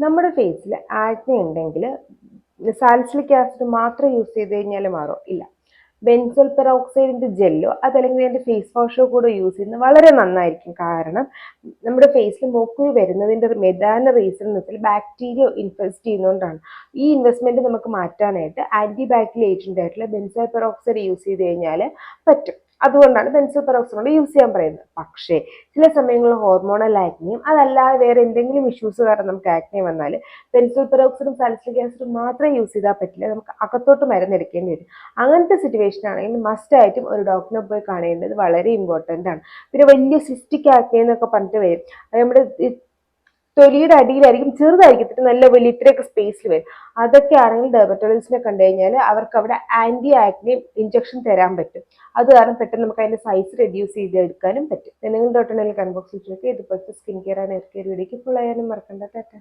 നമ്മുടെ ഫേസിൽ ആക്നെ ഉണ്ടെങ്കിൽ സാൽസിലിക് ആസിഡ് മാത്രം യൂസ് ചെയ്ത് കഴിഞ്ഞാൽ മാറും? ഇല്ല. ബെൻസോൾ പെറോക്സൈഡിന്റെ ജെല്ലോ അതല്ലെങ്കിൽ അതിന്റെ ഫേസ് വാഷോ കൂടെ യൂസ് ചെയ്യുന്നത് വളരെ നന്നായിരിക്കും. കാരണം നമ്മുടെ ഫേസിൽ മോക്കുഴി വരുന്നതിന്റെ പ്രധാന റീസൺ എന്ന് വെച്ചാൽ ബാക്ടീരിയ ഇൻഫെസ്റ്റ് ചെയ്യുന്നതുകൊണ്ടാണ് ഈ ഇൻവെസ്റ്റ്മെന്റ് നമുക്ക് മാറ്റാനായിട്ട് ആന്റി ബാക്ടീരിയൽ ഏജന്റ് ആയിട്ടുള്ള ബെൻസോൾ പെറോക്സൈഡ് യൂസ് ചെയ്ത് കഴിഞ്ഞാൽ പറ്റും. അതുകൊണ്ടാണ് ബെൻസോ പെറോക്സൈഡ് യൂസ് ചെയ്യാൻ പറയുന്നത്. പക്ഷേ ചില സമയങ്ങളിൽ ഹോർമോണൽ ആക്നിയും അതല്ലാതെ വേറെ എന്തെങ്കിലും ഇഷ്യൂസ് കാരണം നമുക്ക് ആക്നെ വന്നാൽ പെൻസിൽ പെറോക്സിനും സാലിസിലിക് ആസിഡും മാത്രമേ യൂസ് ചെയ്താൽ പറ്റില്ല. നമുക്ക് അകത്തോട്ട് മരുന്നെടുക്കേണ്ടി വരും. അങ്ങനത്തെ സിറ്റുവേഷൻ ആണെങ്കിൽ മസ്റ്റ് ആയിട്ടും ഒരു ഡോക്ടറിനെ പോയി കാണേണ്ടത് വളരെ ഇമ്പോർട്ടന്റ് ആണ്. പിന്നെ വലിയ സിസ്റ്റിക് ആക്നെ എന്നൊക്കെ പറഞ്ഞിട്ട് വരും. നമ്മുടെ തൊലിയുടെ അടിയിലായിരിക്കും ചെറുതായിരിക്കും നല്ല വലിയ ഇത്രയൊക്കെ സ്പേസിൽ വരും. അതൊക്കെ ആണെങ്കിൽ ഡെർമറ്റോളജിസ്റ്റിനെ കണ്ടു കഴിഞ്ഞാൽ അവർക്ക് അവിടെ ആന്റി ആക്നെ ഇഞ്ചക്ഷൻ തരാൻ പറ്റും. അത് കാരണം പെട്ടെന്ന് നമുക്ക് അതിന്റെ സൈസ് റെഡ്യൂസ് ചെയ്ത് എടുക്കാനും പറ്റും. എന്തെങ്കിലും തൊട്ടുണ്ടെങ്കിൽ കൺബോക്സ് ചോദിക്കുക ഇതുപോലത്തെ skin care and hair care വീഡിയോക്ക് ഫുൾ ആയാലും മറക്കണ്ട. ടാറ്റ.